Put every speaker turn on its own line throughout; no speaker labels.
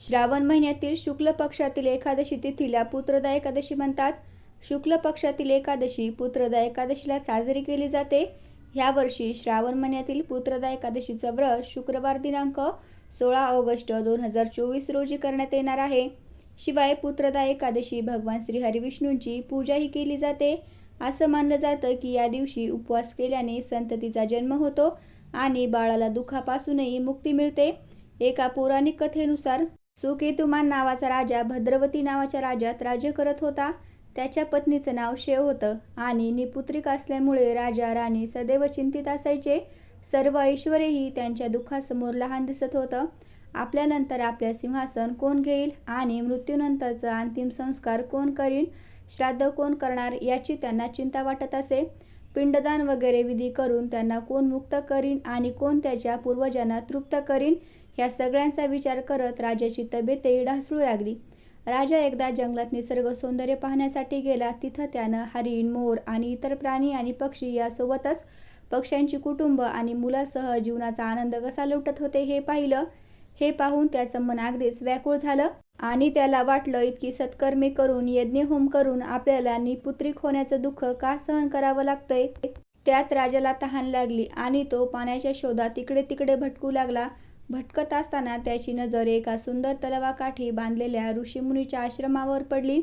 श्रावण महिन्यातील शुक्ल पक्षातील एकादशी तिथीला पुत्रदा एकादशी म्हणतात. शुक्ल पक्षातील एकादशी पुत्रदा एकादशीला साजरी केली जाते. ह्या वर्षी श्रावण महिन्यातील पुत्रदा एकादशीचं व्रत शुक्रवार दिनांक सोळा ऑगस्ट दोन हजार चोवीस रोजी करण्यात येणार आहे. शिवाय पुत्रदा एकादशी भगवान श्री हरिविष्णूंची पूजाही केली जाते. असं मानलं जातं की या दिवशी उपवास केल्याने संततीचा जन्म होतो आणि बाळाला दुखापासूनही मुक्ती मिळते. एका पौराणिक कथेनुसार सुकेतुमान नावाचा राजा भद्रवती नावाच्या राज्यात राज्य करत होता. त्याच्या पत्नीचं नाव शेव होतं आणि निपुत्रिक असल्यामुळे राजा राणी सदैव चिंतित असायचे. सर्व ऐश्वर्यही त्यांच्या दुःखासमोर लहान दिसत होतं. आपल्यानंतर आपल्या सिंहासन कोण घेईल आणि मृत्यूनंतरचा अंतिम संस्कार कोण करीन? श्राद्ध कोण करणार याची त्यांना चिंता वाटत असे. पिंडदान वगैरे विधी करून त्यांना कोण मुक्त करीन आणि कोण त्याच्या पूर्वजांना तृप्त करीन? या सगळ्यांचा विचार करत राजाची तब्येतही ढासळू लागली. राजा एकदा जंगलात निसर्ग सौंदर्य पाहण्यासाठी गेला. तिथं त्यानं हरिण मोर आणि इतर प्राणी आणि पक्षी यासोबतच पक्ष्यांची कुटुंब आणि मुलासह जीवनाचा आनंद कसा लुटत होते हे पाहिलं. हे पाहून त्याचं मन अगदीच व्याकुळ झालं आणि त्याला वाटलं इतकी सत्कर्मे करून यज्ञ होम करून आपल्याला निपुत्रिक होण्याचं दुःख का सहन करावं लागतंय? त्यात राजाला तहान लागली आणि तो पाण्याच्या शोधात तिकडे तिकडे भटकू लागला. भटकत असताना त्याची नजर एका सुंदर तलावाकाठी बांधलेल्या ऋषीमुनीच्या आश्रमावर पडली.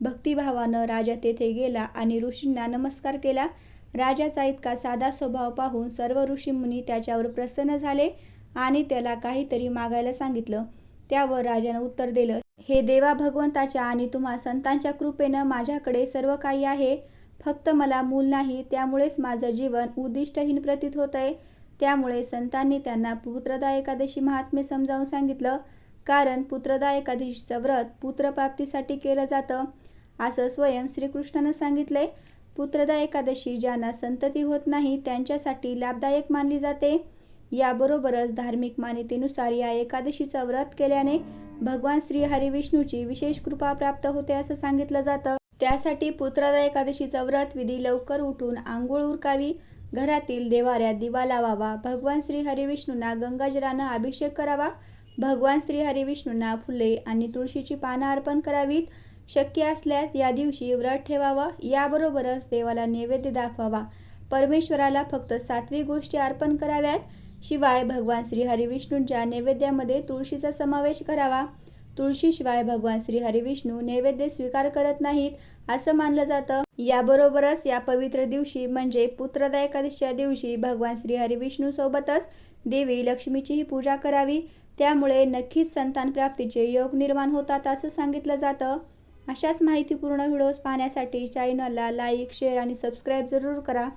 भक्तिभावानं राजा तेथे गेला आणि ऋषींना नमस्कार केला. राजाचा इतका साधा स्वभाव पाहून सर्व ऋषीमुनी त्याच्यावर प्रसन्न झाले आणि त्याला काहीतरी मागायला सांगितलं. त्यावर राजानं उत्तर दिलं हे देवा भगवंताच्या आणि तुम्हा संतांच्या कृपेनं माझ्याकडे सर्व काही आहे. फक्त मला मूल नाही त्यामुळेच माझं जीवन उद्दिष्टहीन प्रतीत होत आहे त्यामुळे संतांनी त्यांना पुत्रदा एकादशी महात्म्य समजावून सांगितलं. कारण पुत्रदा एकादशीचं व्रत पुत्रप्राप्तीसाठी केलं जातं. असं स्वयं श्रीकृष्णानं सांगितलंय पुत्रदा एकादशी ज्यांना संतती होत नाही त्यांच्यासाठी लाभदायक मानली जाते. याबरोबरच धार्मिक मान्यतेनुसार या एकादशीचं व्रत केल्याने भगवान श्री हरिविष्णूची विशेष कृपा प्राप्त होते असं सांगितलं जातं. त्यासाठी पुत्रदा एकादशीचं व्रत विधी लवकर उठून आंघोळ उरकावी घरातील देवाऱ्यात दिवा लावावा. भगवान श्री हरिविष्णूंना गंगाजलानं अभिषेक करावा. भगवान श्री हरिविष्णूंना फुले आणि तुळशीची पानं अर्पण करावीत. शक्य असल्यास या दिवशी व्रत ठेवावं. याबरोबरच देवाला नैवेद्य दाखवावा. परमेश्वराला फक्त सात्विक गोष्टी अर्पण कराव्यात. शिवाय भगवान श्री हरिविष्णूंच्या नैवेद्यामध्ये तुळशीचा समावेश करावा. तुळशीशिवाय भगवान श्री हरिविष्णू नैवेद्य स्वीकार करत नाहीत असं मानलं जातं. याबरोबरच या पवित्र दिवशी म्हणजे पुत्रदा एकादशीच्या दिवशी भगवान श्री हरिविष्णू सोबतच देवी लक्ष्मीचीही पूजा करावी. त्यामुळे नक्कीच संतान प्राप्तीचे योग निर्माण होतात असं सांगितलं जातं. अशाच माहितीपूर्ण व्हिडिओज पाहण्यासाठी चॅनलला लाईक शेअर आणि सबस्क्राईब जरूर करा.